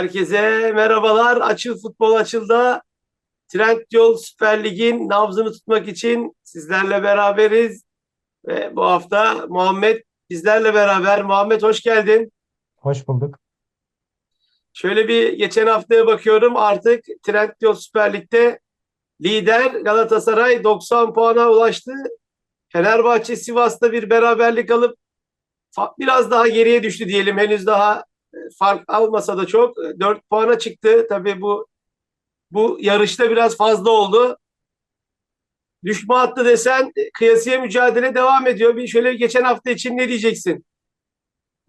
Herkese merhabalar. Açıl Futbol Açıl'da Trendyol Süper Lig'in nabzını tutmak için sizlerle beraberiz. Ve bu hafta Muhammed bizlerle beraber. Muhammed hoş geldin. Hoş bulduk. Şöyle bir geçen haftaya bakıyorum. Artık Trendyol Süper Lig'de lider Galatasaray 90 puana ulaştı. Fenerbahçe Sivas'ta bir beraberlik alıp biraz daha geriye düştü diyelim. Henüz daha fark almasa da çok. 4 puana çıktı. Tabii bu bu yarışta biraz fazla oldu. Düşme hattı desen e, kıyasıya mücadele devam ediyor. Bir şöyle geçen hafta için ne diyeceksin?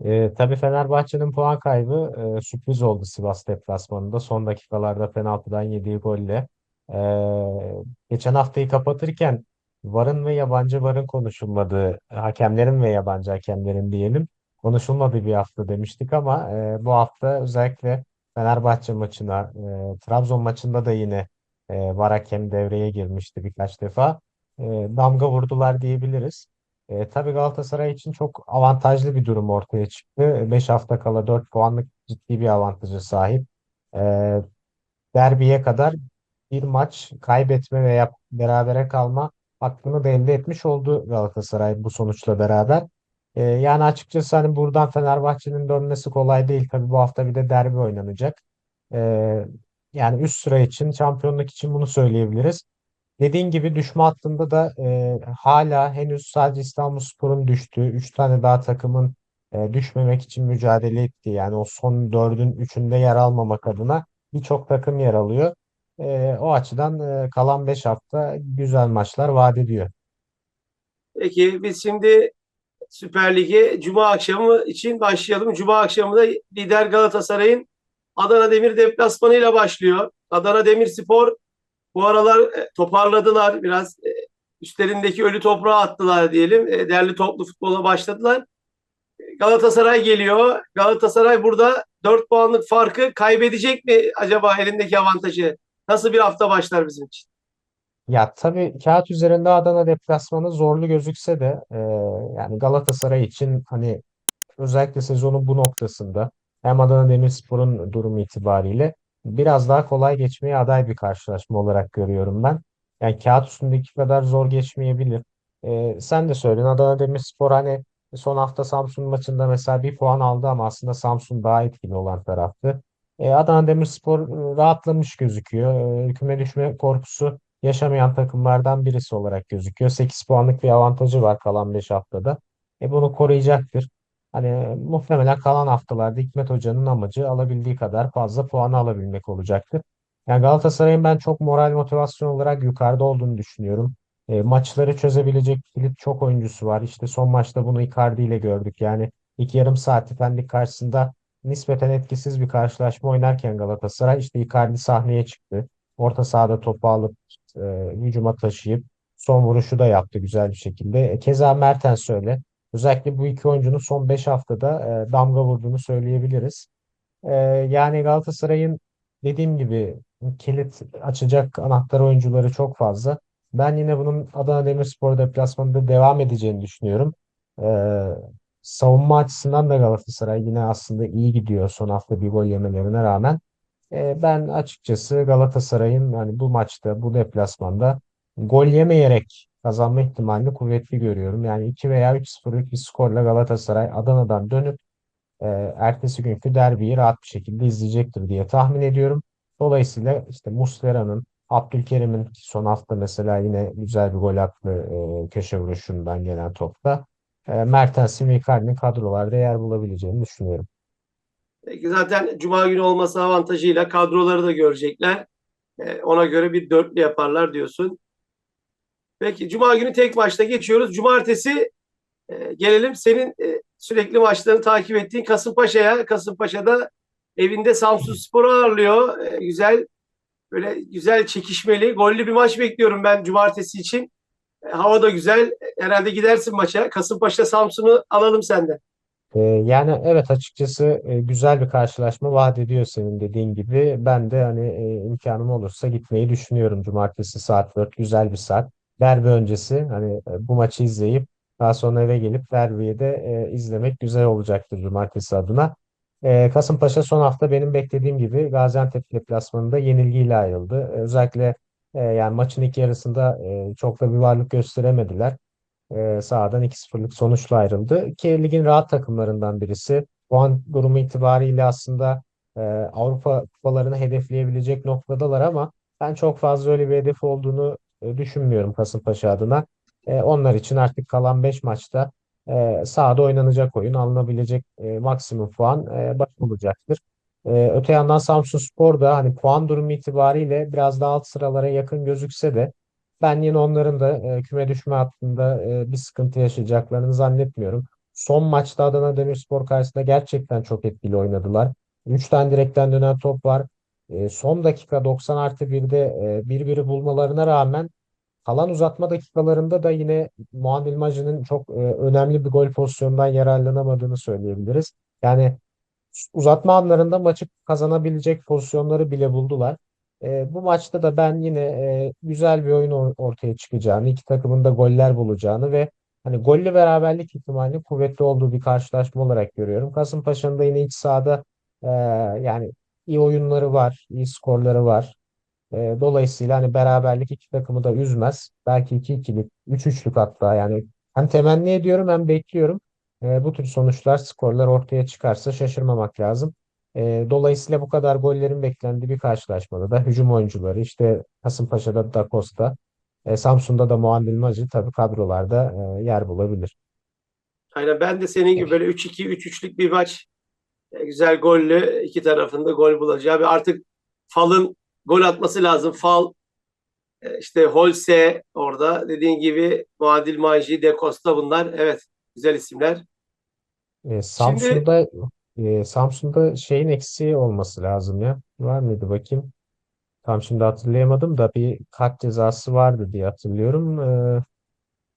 Ee, tabii Fenerbahçe'nin puan kaybı e, sürpriz oldu Sivas deplasmanında. Son dakikalarda penaltıdan yediği golle. Ee, geçen haftayı kapatırken VAR'ın ve yabancı VAR'ın konuşulmadığı, hakemlerin ve yabancı hakemlerin diyelim konuşulmadığı bir hafta demiştik ama e, bu hafta özellikle Fenerbahçe maçına, e, Trabzon maçında da yine e, VAR hakem devreye girmişti birkaç defa. E, damga vurdular diyebiliriz. E, tabii Galatasaray için çok avantajlı bir durum ortaya çıktı. 5 hafta kala 4 puanlık ciddi bir avantajı sahip. E, derbiye kadar bir maç kaybetme veya berabere kalma hakkını da elde etmiş oldu Galatasaray bu sonuçla beraber. E, yani açıkçası hani buradan Fenerbahçe'nin dönmesi kolay değil. Tabii bu hafta bir de derbi oynanacak. E, yani üst sıra için, şampiyonluk için bunu söyleyebiliriz. Dediğin gibi düşme hattında da e, hala henüz sadece İstanbulspor'un düştüğü, 3 tane daha takımın e, düşmemek için mücadele ettiği yani o son dördün üçünde yer almamak adına birçok takım yer alıyor. E, o açıdan e, kalan 5 hafta güzel maçlar vaat ediyor. Peki biz şimdi Süper Lig'e Cuma akşamı için başlayalım. Cuma akşamı da lider Galatasaray'ın Adana Demir deplasmanıyla başlıyor. Adana Demirspor bu aralar e, toparladılar. Biraz e, üstlerindeki ölü toprağı attılar diyelim. E, Değerli toplu futbola başladılar. Galatasaray geliyor. Galatasaray burada 4 puanlık farkı kaybedecek mi acaba elindeki avantajı? Nasıl bir hafta başlar bizim için? Ya tabii kağıt üzerinde Adana deplasmanı zorlu gözükse de e, yani Galatasaray için hani özellikle sezonun bu noktasında hem Adana Demirspor'un durumu itibariyle biraz daha kolay geçmeye aday bir karşılaşma olarak görüyorum ben. Yani kağıt üstündeki kadar zor geçmeyebilir. Ee, sen de söyledin Adana Demirspor hani son hafta Samsun maçında mesela bir puan aldı ama aslında Samsun daha etkili olan taraftı. Ee, Adana Demirspor e, rahatlamış gözüküyor. Ee, küme düşme korkusu yaşamayan takımlardan birisi olarak gözüküyor. 8 puanlık bir avantajı var kalan 5 haftada. E, bunu koruyacaktır. Hani muhtemelen kalan haftalarda Hikmet Hoca'nın amacı alabildiği kadar fazla puanı alabilmek olacaktır. Yani Galatasaray'ın ben çok moral motivasyon olarak yukarıda olduğunu düşünüyorum. E, maçları çözebilecek kilit çok oyuncusu var. İşte son maçta bunu Icardi ile gördük. Yani ilk yarım saati Pendik karşısında nispeten etkisiz bir karşılaşma oynarken Galatasaray işte Icardi sahneye çıktı. Orta sahada topu alıp e, hücuma taşıyıp son vuruşu da yaptı güzel bir şekilde. E, keza Mertens öyle. Özellikle bu iki oyuncunun son 5 haftada e, damga vurduğunu söyleyebiliriz. E, yani Galatasaray'ın dediğim gibi kilit açacak anahtar oyuncuları çok fazla. Ben yine bunun Adana Demirspor deplasmanında devam edeceğini düşünüyorum. E, savunma açısından da Galatasaray yine aslında iyi gidiyor son hafta bir gol yemelerine rağmen. E, ben açıkçası Galatasaray'ın hani bu maçta, bu deplasmanda gol yemeyerek kazanma ihtimalini kuvvetli görüyorum. Yani 2 veya 3-0'lık bir skorla Galatasaray Adana'dan dönüp e, ertesi günkü derbiyi rahat bir şekilde izleyecektir diye tahmin ediyorum. Dolayısıyla işte Muslera'nın, Abdülkerim'in son hafta mesela yine güzel bir gol attı e, köşe vuruşundan gelen topta. E, Mertens'in ve Icardi'nin kadrolarda yer bulabileceğini düşünüyorum. Zaten Cuma günü olması avantajıyla kadroları da görecekler. E, ona göre bir dörtlü yaparlar diyorsun. Peki Cuma günü tek maçta geçiyoruz. Cumartesi e, gelelim senin e, sürekli maçlarını takip ettiğin Kasımpaşa'ya. Kasımpaşa'da evinde Samsunspor'u ağırlıyor. E, güzel böyle güzel çekişmeli, gollü bir maç bekliyorum ben Cumartesi için. Hava da güzel. Herhalde gidersin maça. Kasımpaşa Samsun'u alalım senden. Ee, yani evet açıkçası e, güzel bir karşılaşma vaat ediyor senin dediğin gibi. Ben de hani e, imkanım olursa gitmeyi düşünüyorum. Cumartesi saat 4 güzel bir saat. Derbi öncesi hani e, bu maçı izleyip daha sonra eve gelip derbiyi de e, izlemek güzel olacaktır cumartesi adına. E, Kasımpaşa son hafta benim beklediğim gibi Gaziantep deplasmanında yenilgiyle ayrıldı. Özellikle e, yani maçın ilk yarısında e, çok da bir varlık gösteremediler. E, sahadan 2-0'lık sonuçla ayrıldı. Ki ligin rahat takımlarından birisi. Puan durumu itibariyle aslında e, Avrupa kupalarını hedefleyebilecek noktadalar ama ben çok fazla öyle bir hedef olduğunu e, düşünmüyorum Kasımpaşa adına. E, onlar için artık kalan 5 maçta e, sahada oynanacak oyun alınabilecek e, maksimum puan e, baş olacaktır. E, öte yandan Samsunspor da hani puan durumu itibariyle biraz daha alt sıralara yakın gözükse de ben yine onların da e, küme düşme hattında e, bir sıkıntı yaşayacaklarını zannetmiyorum. Son maçta Adana Demirspor karşısında gerçekten çok etkili oynadılar. 3 tane direkten dönen top var. E, son dakika 90 artı 1'de e, bir bulmalarına rağmen kalan uzatma dakikalarında da yine Muhammed Maci'nin çok e, önemli bir gol pozisyonundan yararlanamadığını söyleyebiliriz. Yani uzatma anlarında maçı kazanabilecek pozisyonları bile buldular. E, bu maçta da ben yine e, güzel bir oyun or- ortaya çıkacağını, iki takımın da goller bulacağını ve hani gollü beraberlik ihtimalinin kuvvetli olduğu bir karşılaşma olarak görüyorum. Kasımpaşa'nın da yine iç sahada e, yani iyi oyunları var, iyi skorları var. E, dolayısıyla hani beraberlik iki takımı da üzmez. Belki iki ikilik, üç üçlük hatta yani hem temenni ediyorum hem bekliyorum. Bu tür sonuçlar, skorlar ortaya çıkarsa şaşırmamak lazım. E, dolayısıyla bu kadar gollerin beklendiği bir karşılaşmada da hücum oyuncuları işte Kasımpaşa'da Da Costa, e, Samsun'da da Muandil Maci tabii kadrolarda e, yer bulabilir. Aynen ben de senin gibi böyle 3-2, 3-3'lük bir maç e, güzel gollü iki tarafında gol bulacağı ve artık Fal'ın gol atması lazım. Fal e, işte Holse orada dediğin gibi Muadil Manji, De Costa bunlar evet güzel isimler. E, Şimdi Samsun'da e, Samsun'da şeyin eksiği olması lazım ya. Var mıydı bakayım? Tam şimdi hatırlayamadım da bir kart cezası vardı diye hatırlıyorum. Ee,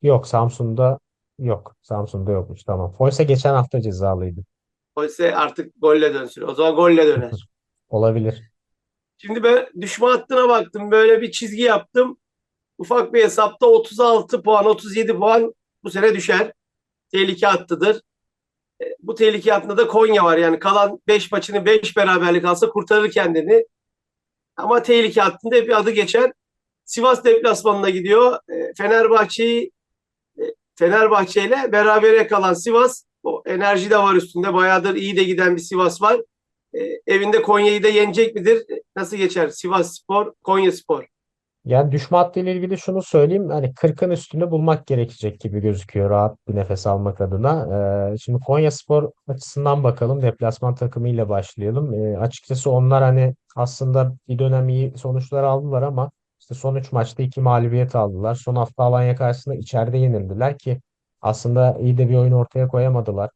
yok Samsun'da yok. Samsun'da yokmuş. Tamam. Oysa geçen hafta cezalıydı. Holse artık golle dönsün. O zaman golle döner. Olabilir. Şimdi ben düşme hattına baktım. Böyle bir çizgi yaptım. Ufak bir hesapta 36 puan, 37 puan bu sene düşer. Tehlike hattıdır. E, Bu tehlike hattında da Konya var. Yani kalan 5 maçını 5 beraberlik alsa kurtarır kendini. Ama tehlike hattında hep adı geçer. Sivas deplasmanına gidiyor. E, Fenerbahçe'yi e, Fenerbahçe ile berabere kalan Sivas o enerji de var üstünde. Bayağıdır iyi de giden bir Sivas var. Evinde Konya'yı da yenecek midir? Nasıl geçer? Sivas Spor, Konya Spor. Yani düşme hattı ile ilgili şunu söyleyeyim. Hani 40'ın üstünde bulmak gerekecek gibi gözüküyor rahat bir nefes almak adına. Ee, şimdi Konyaspor açısından bakalım. Deplasman takımıyla başlayalım. Ee, açıkçası onlar hani aslında bir dönem iyi sonuçlar aldılar ama işte son 3 maçta 2 mağlubiyet aldılar. Son hafta Alanya karşısında içeride yenildiler ki aslında iyi de bir oyun ortaya koyamadılar.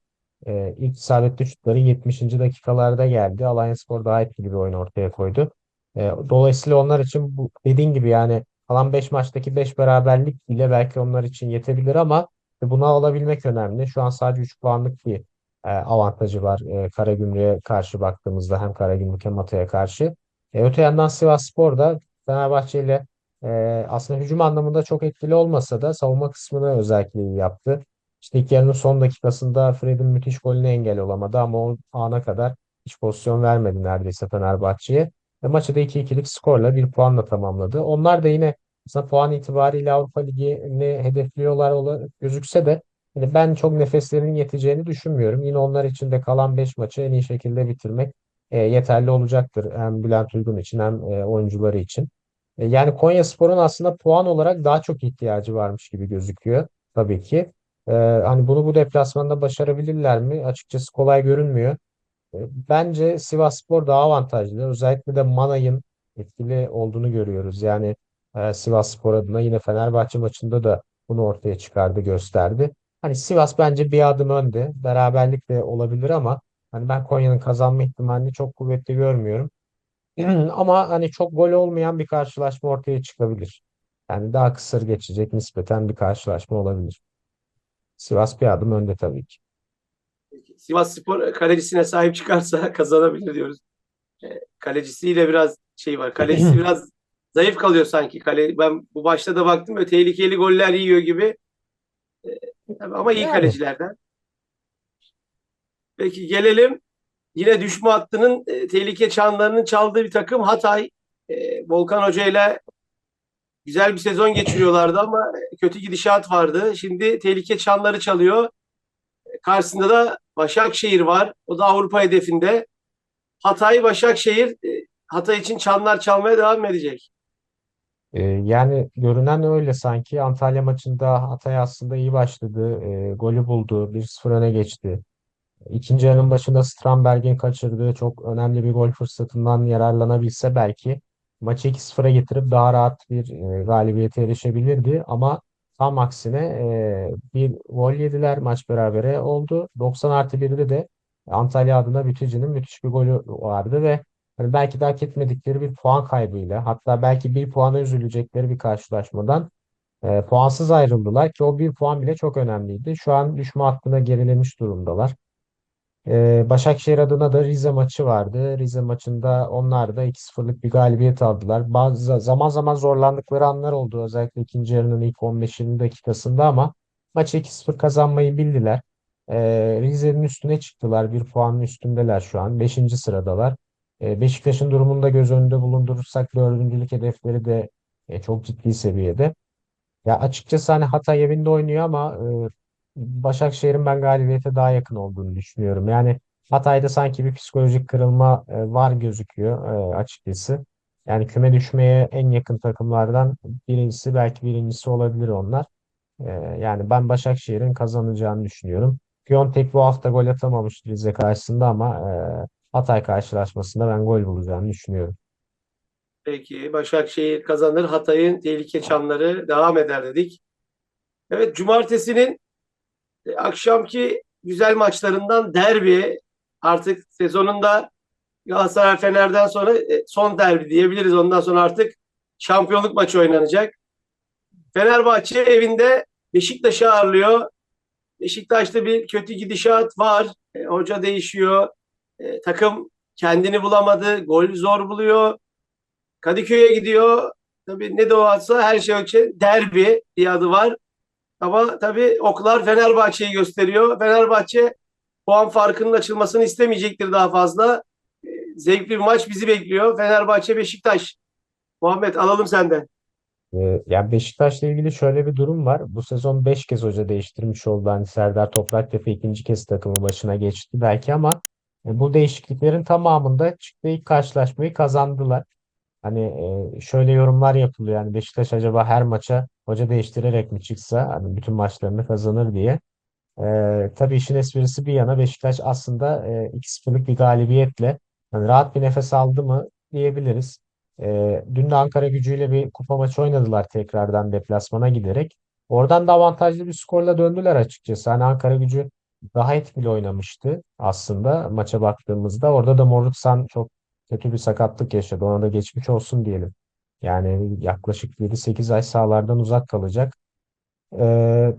Ee, ilk isabetli şutları 70. dakikalarda geldi. Alanyaspor daha etkili bir oyun ortaya koydu. E, dolayısıyla onlar için bu dediğin gibi yani kalan 5 maçtaki 5 beraberlik bile belki onlar için yetebilir ama bunu alabilmek önemli. Şu an sadece 3 puanlık bir e, avantajı var e, Karagümrük'e karşı baktığımızda hem Karagümrük hem Hatay'a karşı. E, öte yandan Sivasspor da Fenerbahçe ile e, aslında hücum anlamında çok etkili olmasa da savunma kısmını özellikle iyi yaptı. İşte ilk yarının son dakikasında Fred'in müthiş golüne engel olamadı ama o ana kadar hiç pozisyon vermedi neredeyse Fenerbahçe'ye. Ve maçı da 2-2'lik skorla bir puanla tamamladı. Onlar da yine aslında puan itibariyle Avrupa Ligi'ni hedefliyorlar olarak gözükse de yani ben çok nefeslerinin yeteceğini düşünmüyorum. Yine onlar için de kalan 5 maçı en iyi şekilde bitirmek e, yeterli olacaktır. Hem Bülent Uygun için hem e, oyuncuları için. E, yani Konyaspor'un aslında puan olarak daha çok ihtiyacı varmış gibi gözüküyor tabii ki. E, hani bunu bu deplasmanda başarabilirler mi? Açıkçası kolay görünmüyor. E, Bence Sivasspor daha avantajlı. Özellikle de Manay'ın etkili olduğunu görüyoruz. Yani e, Sivasspor adına yine Fenerbahçe maçında da bunu ortaya çıkardı, gösterdi. Hani Sivas bence bir adım önde. Beraberlik de olabilir ama hani ben Konya'nın kazanma ihtimalini çok kuvvetli görmüyorum. Ama hani çok gol olmayan bir karşılaşma ortaya çıkabilir. Yani daha kısır geçecek nispeten bir karşılaşma olabilir. Sivas bir adım önde tabii ki. Sivas Spor kalecisine sahip çıkarsa kazanabilir diyoruz. E, Kalecisiyle biraz şey var. Kalecisi biraz zayıf kalıyor sanki. Kale, ben bu başta da baktım böyle tehlikeli goller yiyor gibi. E, ama iyi Yani kalecilerden. Peki gelelim yine düşme hattının e, tehlike çanlarının çaldığı bir takım Hatay. E, Volkan Hoca ile güzel bir sezon geçiriyorlardı ama kötü gidişat vardı. Şimdi tehlike çanları çalıyor. Karşısında da Başakşehir var. O da Avrupa hedefinde. Hatay, Başakşehir e, Hatay için çanlar çalmaya devam edecek. Ee, yani görünen öyle sanki. Antalya maçında Hatay aslında iyi başladı. Ee, golü buldu. 1-0 öne geçti. İkinci yarının başında Strandberg'in kaçırdığı çok önemli bir gol fırsatından yararlanabilse belki maçı 2-0'a getirip daha rahat bir e, galibiyete erişebilirdi. Ama tam aksine e, bir gol yediler maç berabere oldu. 90 artı 1'de de Antalya adına Bütücü'nün müthiş bir golü vardı ve hani belki de hak etmedikleri bir puan kaybıyla hatta belki bir puana üzülecekleri bir karşılaşmadan e, puansız ayrıldılar ki o bir puan bile çok önemliydi. Şu an düşme hattına gerilemiş durumdalar. Ee, Başakşehir adına da Rize maçı vardı. Rize maçında onlar da 2-0'lık bir galibiyet aldılar. Bazı zaman zaman zorlandıkları anlar oldu. Özellikle ikinci yarının ilk 15-20 dakikasında ama maçı 2-0 kazanmayı bildiler. Ee, Rize'nin üstüne çıktılar. Bir puanın üstündeler şu an. Beşinci sıradalar. Ee, Beşiktaş'ın durumunu da göz önünde bulundurursak dördüncülük hedefleri de e, çok ciddi seviyede. Ya açıkçası hani Hatay evinde oynuyor ama e, Başakşehir'in ben galibiyete daha yakın olduğunu düşünüyorum. Yani Hatay'da sanki bir psikolojik kırılma e, var gözüküyor e, açıkçası. Yani küme düşmeye en yakın takımlardan birincisi belki birincisi olabilir onlar. E, yani ben Başakşehir'in kazanacağını düşünüyorum. Piontek bu hafta gol atamamıştı Rize karşısında ama Hatay karşılaşmasında ben gol bulacağını düşünüyorum. Peki Başakşehir kazanır. Hatay'ın tehlike çanları devam eder dedik. Evet cumartesinin akşamki güzel maçlarından derbi artık sezonunda Galatasaray Fener'den sonra e, son derbi diyebiliriz. Ondan sonra artık şampiyonluk maçı oynanacak. Fenerbahçe evinde Beşiktaş'ı ağırlıyor. Beşiktaş'ta bir kötü gidişat var. E, hoca değişiyor. E, takım kendini bulamadı. Gol zor buluyor. Kadıköy'e gidiyor. Tabii ne doğarsa her şey için derbi diye adı var. Ama tabii oklar Fenerbahçe'yi gösteriyor. Fenerbahçe puan farkının açılmasını istemeyecektir daha fazla. E, Zevkli bir maç bizi bekliyor. Fenerbahçe Beşiktaş. Muhammed alalım senden. Ee, yani Beşiktaş'la ilgili şöyle bir durum var. Bu sezon 5 kez hoca değiştirmiş oldu. Hani Serdar Topraktepe ikinci kez takımı başına geçti belki ama e, bu değişikliklerin tamamında çıktığı ilk karşılaşmayı kazandılar. Hani e, şöyle yorumlar yapılıyor. Yani Beşiktaş acaba her maça hoca değiştirerek mi çıksa hani bütün maçlarını kazanır diye. Ee, tabii işin esprisi bir yana Beşiktaş aslında e, 2-0'lık bir galibiyetle hani rahat bir nefes aldı mı diyebiliriz. Ee, dün de Ankara gücüyle bir kupa maçı oynadılar tekrardan deplasmana giderek. Oradan da avantajlı bir skorla döndüler açıkçası. Hani Ankara gücü daha etkili oynamıştı aslında maça baktığımızda. Orada da Moruksan çok kötü bir sakatlık yaşadı. Ona da geçmiş olsun diyelim. Yani yaklaşık 7-8 ay sahalardan uzak kalacak. Ee,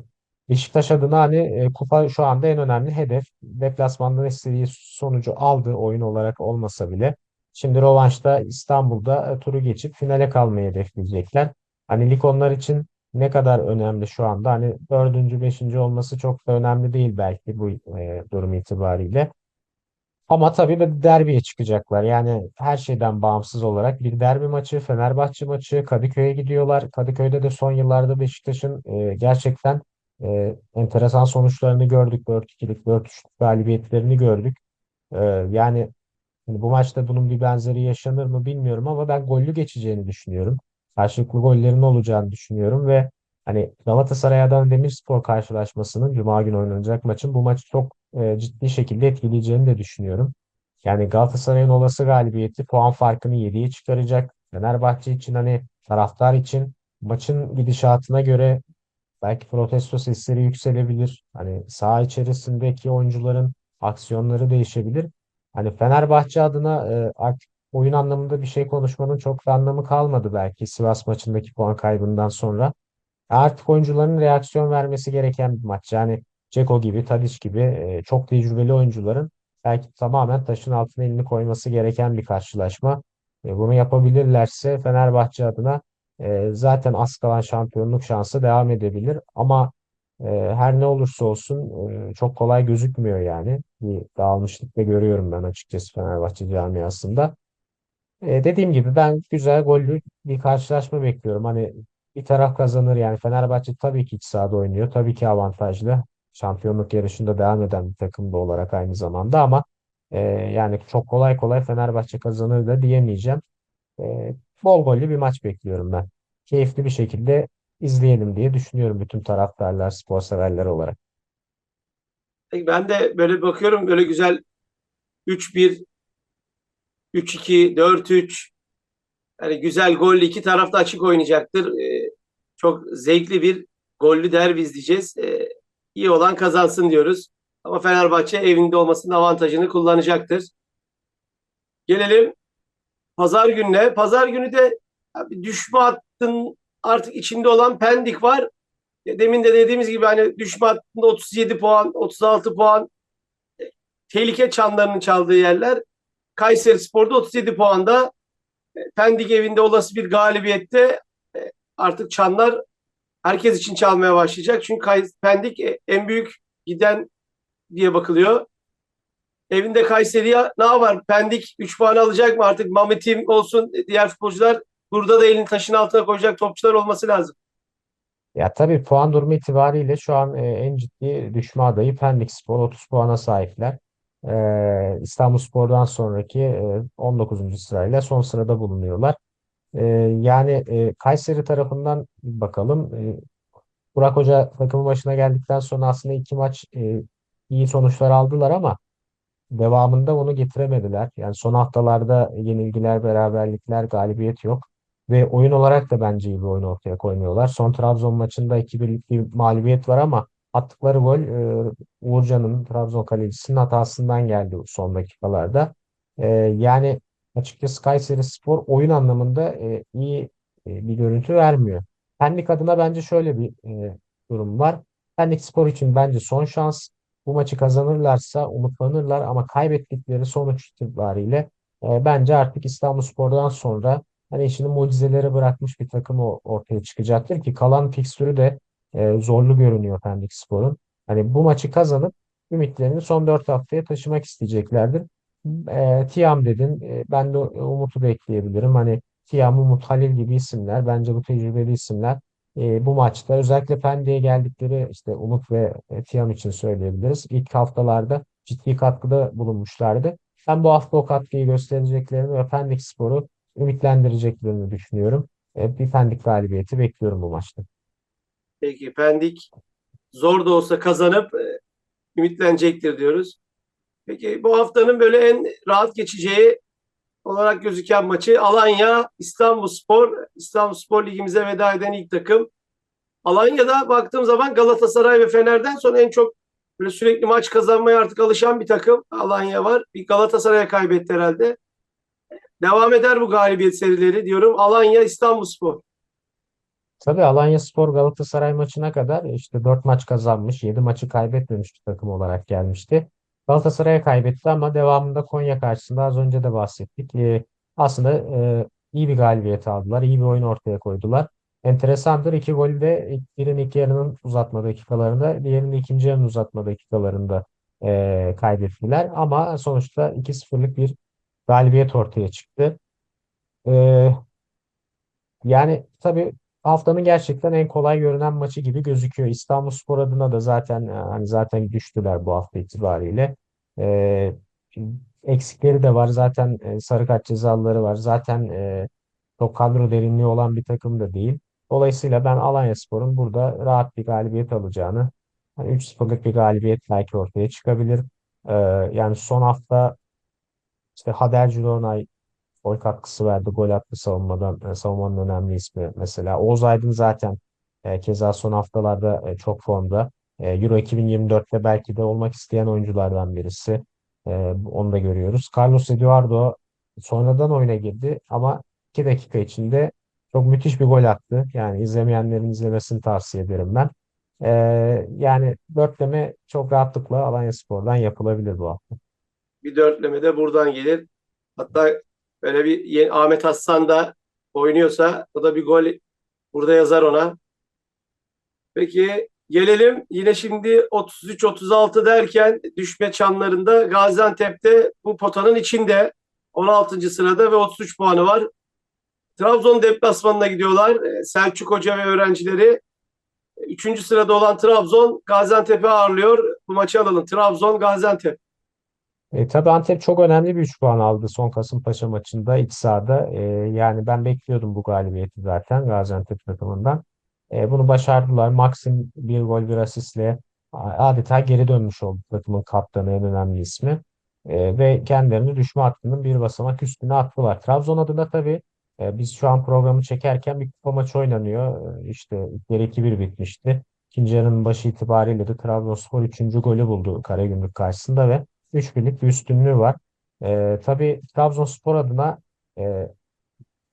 Beşiktaş adına hani e, kupa şu anda en önemli hedef. Deplasmanda istediği sonucu aldı oyun olarak olmasa bile. Şimdi rövanşta İstanbul'da e, turu geçip finale kalmayı hedefleyecekler. Hani lig onlar için ne kadar önemli şu anda? Hani dördüncü, beşinci olması çok da önemli değil belki bu e, durum itibariyle. Ama tabii bir derbiye çıkacaklar. Yani her şeyden bağımsız olarak bir derbi maçı, Fenerbahçe maçı, Kadıköy'e gidiyorlar. Kadıköy'de de son yıllarda Beşiktaş'ın e, gerçekten e, enteresan sonuçlarını gördük. 4-2'lik, 4-3'lük galibiyetlerini gördük. E, yani hani bu maçta bunun bir benzeri yaşanır mı bilmiyorum ama ben gollü geçeceğini düşünüyorum. Karşılıklı gollerin olacağını düşünüyorum ve hani Galatasaray Adana Demirspor karşılaşmasının Cuma günü oynanacak maçın bu maçı çok e, ciddi şekilde etkileyeceğini de düşünüyorum. Yani Galatasaray'ın olası galibiyeti puan farkını 7'ye çıkaracak. Fenerbahçe için hani taraftar için maçın gidişatına göre belki protesto sesleri yükselebilir. Hani saha içerisindeki oyuncuların aksiyonları değişebilir. Hani Fenerbahçe adına e, artık oyun anlamında bir şey konuşmanın çok da anlamı kalmadı belki Sivas maçındaki puan kaybından sonra. Artık oyuncuların reaksiyon vermesi gereken bir maç. Yani Ceko gibi, Tadic gibi e, çok tecrübeli oyuncuların belki tamamen taşın altına elini koyması gereken bir karşılaşma. E, bunu yapabilirlerse Fenerbahçe adına e, zaten az kalan şampiyonluk şansı devam edebilir. Ama her ne olursa olsun çok kolay gözükmüyor yani. Bir dağılmışlık da görüyorum ben açıkçası Fenerbahçe camiasında. E, dediğim gibi ben güzel gollü bir karşılaşma bekliyorum. Hani bir taraf kazanır yani Fenerbahçe tabii ki iç sahada oynuyor. Tabii ki avantajlı. Şampiyonluk yarışında devam eden bir takım da olarak aynı zamanda ama e, yani çok kolay kolay Fenerbahçe kazanır da diyemeyeceğim. E, bol gollü bir maç bekliyorum ben. Keyifli bir şekilde izleyelim diye düşünüyorum bütün taraftarlar, spor severler olarak. Ben de böyle bakıyorum böyle güzel 3-1, 3-2, 4-3 yani güzel gollü iki tarafta açık oynayacaktır. Ee, çok zevkli bir gollü derbi izleyeceğiz. Ee, iyi olan kazansın diyoruz. Ama Fenerbahçe evinde olmasının avantajını kullanacaktır. Gelelim pazar gününe. Pazar günü de abi düşme hattının artık içinde olan Pendik var. Demin de dediğimiz gibi hani düşme hattında 37 puan, 36 puan e, tehlike çanlarının çaldığı yerler. Kayseri Spor'da 37 puanda. E, Pendik evinde olası bir galibiyette e, artık çanlar herkes için çalmaya başlayacak. Çünkü Pendik e, en büyük giden diye bakılıyor. Evinde Kayseri'ye ne var? Pendik 3 puan alacak mı? Artık Mamet'im olsun diğer futbolcular burada da elini taşın altına koyacak topçular olması lazım. Ya tabii puan durumu itibariyle şu an e, en ciddi düşme adayı Pendikspor 30 puana sahipler. E, İstanbulspor'dan sonraki e, 19. sırayla son sırada bulunuyorlar. E, yani e, Kayseri tarafından bakalım. E, Burak Hoca takımın başına geldikten sonra aslında iki maç e, iyi sonuçlar aldılar ama devamında onu getiremediler. Yani son haftalarda yenilgiler, beraberlikler, galibiyet yok. Ve oyun olarak da bence iyi bir oyun ortaya koymuyorlar. Son Trabzon maçında 2-1'lik bir mağlubiyet var ama attıkları gol e, Uğurcan'ın Trabzon kalecisinin hatasından geldi son dakikalarda. E, yani açıkçası Kayserispor oyun anlamında e, iyi e, bir görüntü vermiyor. Pendik adına bence şöyle bir e, durum var. Pendikspor için bence son şans. Bu maçı kazanırlarsa umutlanırlar ama kaybettikleri sonuç itibariyle e, bence artık İstanbulspor'dan sonra hani işini mucizelere bırakmış bir takım ortaya çıkacaktır ki kalan fikstürü de e, zorlu görünüyor Pendikspor'un. Hani bu maçı kazanıp ümitlerini son dört haftaya taşımak isteyeceklerdir. Tiam dedin. E, ben de Umut'u da ekleyebilirim. Hani Tiam, Umut, Halil gibi isimler. Bence bu tecrübeli isimler e, bu maçta özellikle Pendik'e geldikleri işte Umut ve e, Tiam için söyleyebiliriz. İlk haftalarda ciddi katkıda bulunmuşlardı. Ben bu hafta o katkıyı göstereceklerini ve Pendikspor'u ümitlendireceklerini düşünüyorum. E, bir Pendik galibiyeti bekliyorum bu maçta. Peki Pendik zor da olsa kazanıp e, ümitlenecektir diyoruz. Peki bu haftanın böyle en rahat geçeceği olarak gözüken maçı Alanya İstanbulspor. İstanbulspor ligimize veda eden ilk takım. Alanya'da baktığım zaman Galatasaray ve Fener'den sonra en çok böyle sürekli maç kazanmaya artık alışan bir takım Alanya var. Bir Galatasaray'a kaybetti herhalde. Devam eder bu galibiyet serileri diyorum. Alanya İstanbulspor. Tabii Alanyaspor Galatasaray maçına kadar işte 4 maç kazanmış, 7 maçı kaybetmemiş bir takım olarak gelmişti. Galatasaray'a kaybetti ama devamında Konya karşısında az önce de bahsettik. Ee, aslında e, iyi bir galibiyet aldılar, iyi bir oyun ortaya koydular. Enteresandır iki golü de birinin ilk yarının uzatma dakikalarında, diğerinin ikinci yarının uzatma dakikalarında e, kaybettiler. Ama sonuçta 2-0'lık bir galibiyet ortaya çıktı. Ee, yani tabii haftanın gerçekten en kolay görünen maçı gibi gözüküyor. İstanbulspor adına da zaten e, hani zaten düştüler bu hafta itibariyle. Ee, eksikleri de var. Zaten e, sarı kart cezaları var. Zaten e, çok kadro derinliği olan bir takım da değil. Dolayısıyla ben Alanyaspor'un burada rahat bir galibiyet alacağını, hani 3-0'lık bir galibiyet belki ortaya çıkabilir. Ee, yani son hafta işte Hader Cülonay Gol katkısı verdi. Gol attı savunmadan. e, savunmanın önemli ismi mesela. Oğuz Aydın zaten e, keza son haftalarda e, çok formda. E, Euro 2024'te belki de olmak isteyen oyunculardan birisi. E, onu da görüyoruz. Carlos Eduardo sonradan oyuna girdi ama 2 dakika içinde çok müthiş bir gol attı. Yani izlemeyenlerin izlemesini tavsiye ederim ben. E, yani dörtleme çok rahatlıkla Alanyaspor'dan yapılabilir bu hafta. Bir dörtleme de buradan gelir. Hatta böyle bir yeni, Ahmet Hassan da oynuyorsa o da bir gol burada yazar ona. Peki Gelelim yine şimdi 33-36 derken düşme çanlarında Gaziantep'te bu potanın içinde 16. sırada ve 33 puanı var. Trabzon deplasmanına gidiyorlar. Ee, Selçuk Hoca ve öğrencileri. Üçüncü sırada olan Trabzon Gaziantep'i ağırlıyor. Bu maçı alalım. Trabzon Gaziantep. E, tabii Antep çok önemli bir 3 puan aldı son Kasımpaşa maçında iç sahada. E, yani ben bekliyordum bu galibiyeti zaten Gaziantep takımından. E, bunu başardılar. Maxim bir gol bir asistle adeta geri dönmüş oldu takımın kaptanı en önemli ismi. E, ve kendilerini düşme hattının bir basamak üstüne attılar. Trabzon adına tabii e, biz şu an programı çekerken bir kupa maçı oynanıyor. E, işte ilk yarı 2-1 bitmişti. İkinci yarının başı itibariyle de Trabzonspor 3. golü buldu Karagümrük karşısında ve 3 birlik bir üstünlüğü var. E, tabii Trabzonspor adına e,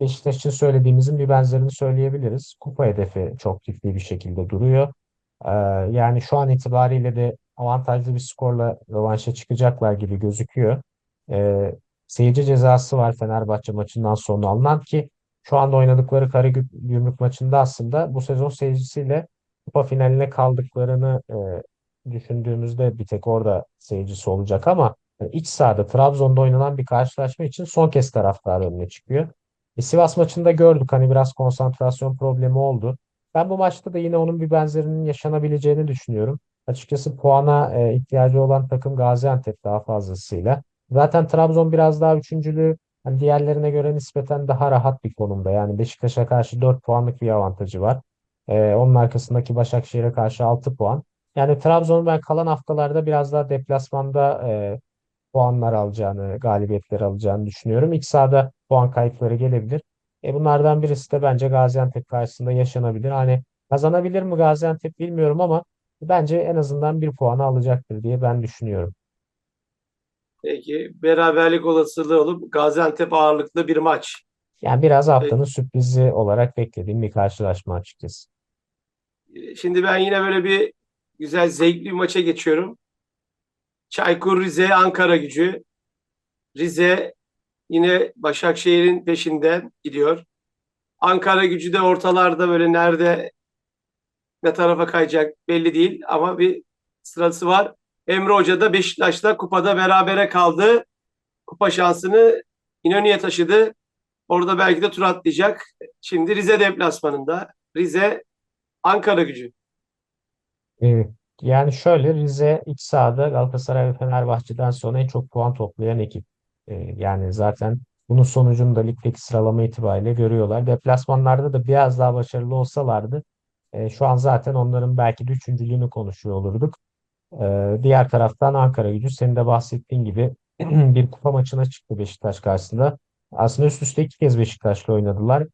Beşiktaş için söylediğimizin bir benzerini söyleyebiliriz. Kupa hedefi çok ciddi bir şekilde duruyor. E, yani şu an itibariyle de avantajlı bir skorla rövanşa çıkacaklar gibi gözüküyor. E, seyirci cezası var Fenerbahçe maçından sonra alınan ki şu anda oynadıkları Karagümrük maçında aslında bu sezon seyircisiyle kupa finaline kaldıklarını e, düşündüğümüzde bir tek orada seyircisi olacak ama yani iç sahada Trabzon'da oynanan bir karşılaşma için son kez taraftar önüne çıkıyor. E, Sivas maçında gördük hani biraz konsantrasyon problemi oldu. Ben bu maçta da yine onun bir benzerinin yaşanabileceğini düşünüyorum. Açıkçası puana e, ihtiyacı olan takım Gaziantep daha fazlasıyla. Zaten Trabzon biraz daha üçüncülüğü hani diğerlerine göre nispeten daha rahat bir konumda. Yani Beşiktaş'a karşı 4 puanlık bir avantajı var. E, onun arkasındaki Başakşehir'e karşı 6 puan. Yani Trabzon'un ben kalan haftalarda biraz daha deplasmanda e, puanlar alacağını, galibiyetler alacağını düşünüyorum. İlk sahada puan kayıpları gelebilir. E bunlardan birisi de bence Gaziantep karşısında yaşanabilir. Hani kazanabilir mi Gaziantep bilmiyorum ama bence en azından bir puanı alacaktır diye ben düşünüyorum. Peki beraberlik olasılığı olup Gaziantep ağırlıklı bir maç. Yani biraz haftanın sürprizi olarak beklediğim bir karşılaşma açıkçası. Şimdi ben yine böyle bir güzel zevkli bir maça geçiyorum. Çaykur Rize Ankara Gücü. Rize yine Başakşehir'in peşinden gidiyor. Ankara Gücü de ortalarda böyle nerede ne tarafa kayacak belli değil ama bir sırası var. Emre Hoca da Beşiktaş'ta kupada berabere kaldı. Kupa şansını İnönü'ye taşıdı. Orada belki de tur atlayacak. Şimdi Rize deplasmanında. Rize Ankara Gücü. Evet. Yani şöyle Rize iç sahada Galatasaray ve Fenerbahçe'den sonra en çok puan toplayan ekip. Ee, yani zaten bunun sonucunu da ligdeki sıralama itibariyle görüyorlar. Deplasmanlarda da biraz daha başarılı olsalardı e, şu an zaten onların belki de üçüncülüğünü konuşuyor olurduk. Ee, diğer taraftan Ankara Gücü senin de bahsettiğin gibi bir kupa maçına çıktı Beşiktaş karşısında. Aslında üst üste iki kez Beşiktaş'la oynadılar.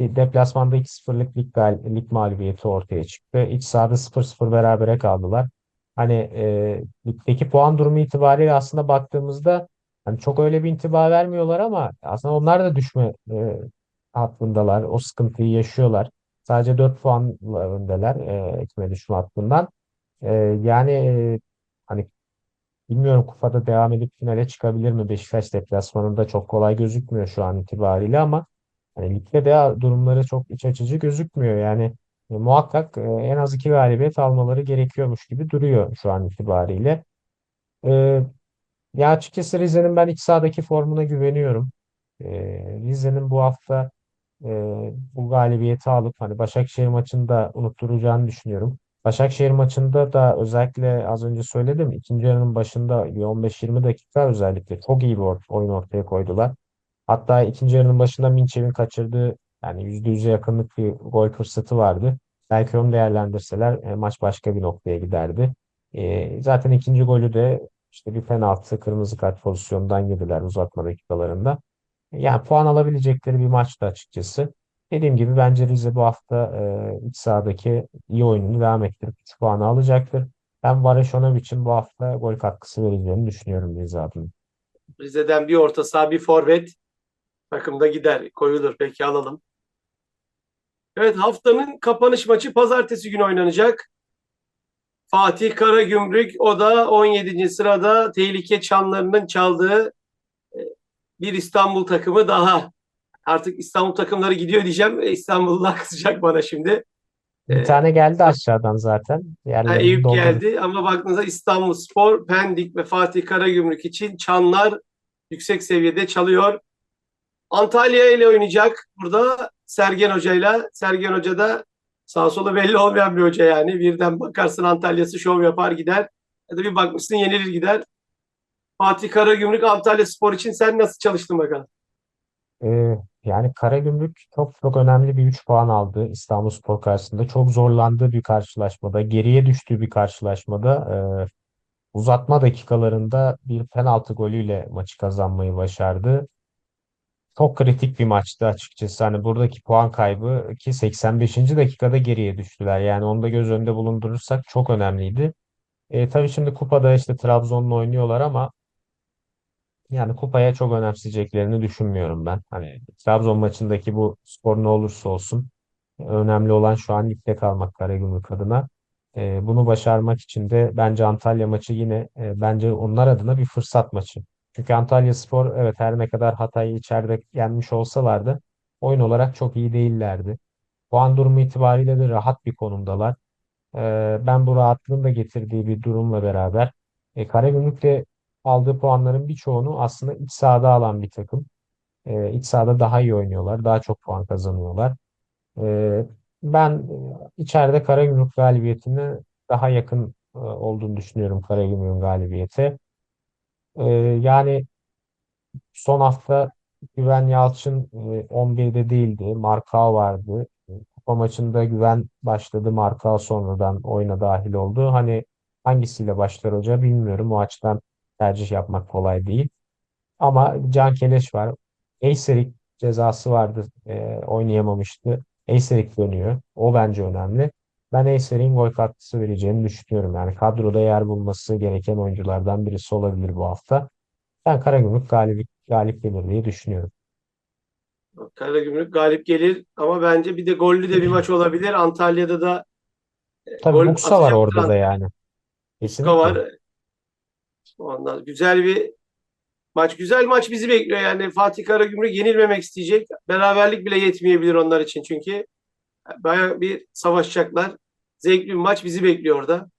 Bir Deplasmanda 2-0'lık lig, lig mağlubiyeti ortaya çıktı. İç sahada 0-0 berabere kaldılar. Hani e, ligdeki puan durumu itibariyle aslında baktığımızda hani çok öyle bir intiba vermiyorlar ama aslında onlar da düşme e, hattındalar. O sıkıntıyı yaşıyorlar. Sadece 4 puanla öndeler e, küme düşme hattından. E, yani e, hani bilmiyorum Kupa'da devam edip finale çıkabilir mi? Beşiktaş deplasmanında çok kolay gözükmüyor şu an itibariyle ama hani ligde de durumları çok iç açıcı gözükmüyor. Yani e, muhakkak e, en az iki galibiyet almaları gerekiyormuş gibi duruyor şu an itibariyle. E, ya açıkçası Rize'nin ben iç sahadaki formuna güveniyorum. E, Rize'nin bu hafta e, bu galibiyeti alıp hani Başakşehir maçında unutturacağını düşünüyorum. Başakşehir maçında da özellikle az önce söyledim ikinci yarının başında bir 15-20 dakika özellikle çok iyi bir oyun ortaya koydular. Hatta ikinci yarının başında Minçev'in kaçırdığı yani %100'e yakınlık bir gol fırsatı vardı. Belki onu değerlendirseler e, maç başka bir noktaya giderdi. E, zaten ikinci golü de işte bir penaltı, kırmızı kart pozisyonundan yediler uzatma dakikalarında. Yani puan alabilecekleri bir maçtı açıkçası. Dediğim gibi bence Rize bu hafta e, iç sahadaki iyi oyununu devam ettirip 3 puanı alacaktır. Ben Varešonovic'in bu hafta gol katkısı vereceğini düşünüyorum Rize adına. Rize'den bir orta saha bir forvet takımda gider koyulur. Peki alalım. Evet haftanın kapanış maçı pazartesi günü oynanacak. Fatih Karagümrük o da 17. sırada tehlike çanlarının çaldığı e, bir İstanbul takımı daha. Artık İstanbul takımları gidiyor diyeceğim. E, İstanbullular kızacak bana şimdi. Bir Ee, tane geldi aşağıdan zaten. Yerlerini Eyüp doldurdu. geldi ama baktığınızda İstanbulspor, Pendik ve Fatih Karagümrük için çanlar yüksek seviyede çalıyor. Antalya ile oynayacak burada Sergen Hoca'yla. Sergen Hoca da sağ solu belli olmayan bir hoca yani. Birden bakarsın Antalya'sı şov yapar gider. Ya da bir bakmışsın yenilir gider. Fatih Karagümrük Antalya Spor için sen nasıl çalıştın bakalım? Ee, yani Karagümrük çok çok önemli bir 3 puan aldı İstanbulspor karşısında. Çok zorlandığı bir karşılaşmada, geriye düştüğü bir karşılaşmada e, uzatma dakikalarında bir penaltı golüyle maçı kazanmayı başardı. Çok kritik bir maçtı açıkçası. Hani buradaki puan kaybı ki 85. dakikada geriye düştüler. Yani onu da göz önünde bulundurursak çok önemliydi. E, tabii şimdi kupada işte Trabzon'la oynuyorlar ama yani kupaya çok önemseyeceklerini düşünmüyorum ben. Hani Trabzon maçındaki bu skor ne olursa olsun önemli olan şu an ligde kalmak Karagümrük adına. E, bunu başarmak için de bence Antalya maçı yine e, bence onlar adına bir fırsat maçı. Çünkü Antalyaspor evet her ne kadar Hatay'ı içeride yenmiş olsalardı oyun olarak çok iyi değillerdi. Puan durumu itibariyle de rahat bir konumdalar. Ee, ben bu rahatlığın da getirdiği bir durumla beraber e, Karagümrük'te aldığı puanların birçoğunu aslında iç sahada alan bir takım. E, iç sahada daha iyi oynuyorlar. Daha çok puan kazanıyorlar. E, ben içeride Karagümrük galibiyetine daha yakın e, olduğunu düşünüyorum Karagümrük'ün galibiyeti. E, yani son hafta Güven Yalçın e, 11'de değildi. Markao vardı. Kupa maçında Güven başladı. Markao sonradan oyuna dahil oldu. Hani hangisiyle başlar hoca bilmiyorum. O açıdan tercih yapmak kolay değil. Ama Can Keleş var. Eyserik cezası vardı. E, oynayamamıştı. Eyserik dönüyor. O bence önemli. Ben Eyserik'in gol katkısı vereceğini düşünüyorum. Yani kadroda yer bulması gereken oyunculardan birisi olabilir bu hafta. Ben Karagümrük galip, galip gelir diye düşünüyorum. Karagümrük galip gelir ama bence bir de gollü de bir maç olabilir. Antalya'da da e, Tabii gol Buksa var orada da yani. Antalya var. Kesinlikle. Ondan güzel bir maç. Güzel maç bizi bekliyor yani. Fatih Karagümrük yenilmemek isteyecek. Beraberlik bile yetmeyebilir onlar için çünkü. Bayağı bir savaşacaklar. Zevkli bir maç bizi bekliyor orada.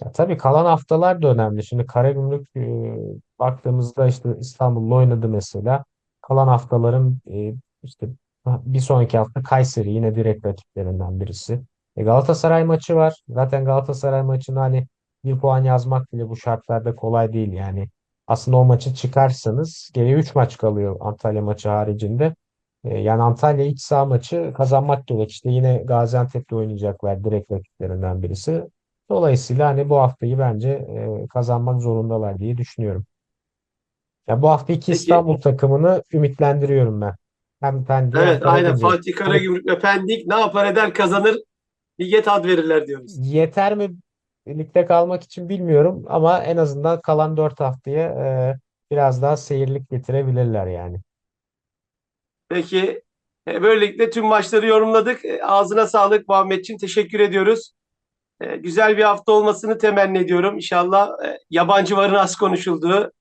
Ya tabii kalan haftalar da önemli. Şimdi Karagümrük e, baktığımızda işte İstanbul'la oynadı mesela. Kalan haftaların e, işte bir sonraki hafta Kayseri yine direkt rakiplerinden birisi. E, Galatasaray maçı var. Zaten Galatasaray maçını hani bir puan yazmak bile bu şartlarda kolay değil yani. Aslında o maçı çıkarsanız geriye 3 maç kalıyor Antalya maçı haricinde. E, yani Antalya iç saha maçı kazanmak gerek. İşte yine Gaziantep'te oynayacaklar direkt rakiplerinden birisi. Dolayısıyla hani bu haftayı bence e, kazanmak zorundalar diye düşünüyorum. Ya bu hafta iki Peki İstanbul takımını ümitlendiriyorum ben. Hem Pendik'e hem evet aynen Karagümrük'e. Fatih Karagümrük ve Pendik ne yapar eder kazanır lige tat verirler diyoruz. Yeter mi ligde kalmak için bilmiyorum ama en azından kalan dört haftaya e, biraz daha seyirlik getirebilirler yani. Peki e, böylelikle tüm maçları yorumladık. E, Ağzına sağlık Muhammedciğim. Teşekkür ediyoruz. E, Güzel bir hafta olmasını temenni ediyorum. İnşallah e, yabancı varın az konuşulduğu,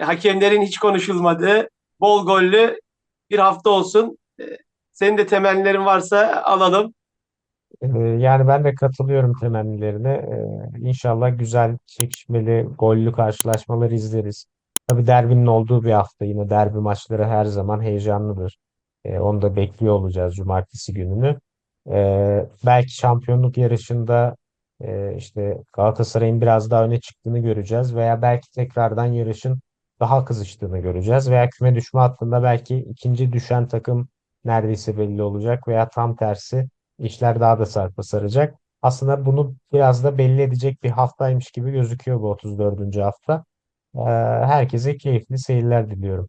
hakemlerin hiç konuşulmadığı, bol gollü bir hafta olsun. Senin de temennilerin varsa alalım. Yani ben de katılıyorum temennilerine. Ee, İnşallah güzel, çekişmeli, gollü karşılaşmalar izleriz. Tabii derbinin olduğu bir hafta yine derbi maçları her zaman heyecanlıdır. Ee, onu da bekliyor olacağız cumartesi gününü. Ee, belki şampiyonluk yarışında e, işte Galatasaray'ın biraz daha öne çıktığını göreceğiz veya belki tekrardan yarışın daha kızıştığını göreceğiz veya küme düşme hattında belki ikinci düşen takım neredeyse belli olacak veya tam tersi İşler daha da sarpa saracak. Aslında bunu biraz da belli edecek bir haftaymış gibi gözüküyor bu 34. hafta. Ee, herkese keyifli seyirler diliyorum.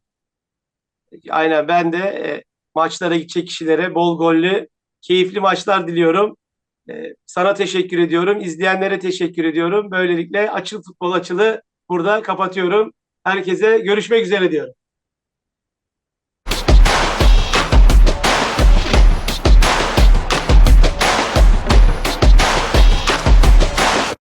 Aynen ben de e, maçlara gidecek kişilere bol gollü, keyifli maçlar diliyorum. E, Sana teşekkür ediyorum. İzleyenlere teşekkür ediyorum. Böylelikle Açıl Futbol Açılı burada kapatıyorum. Herkese görüşmek üzere diyorum.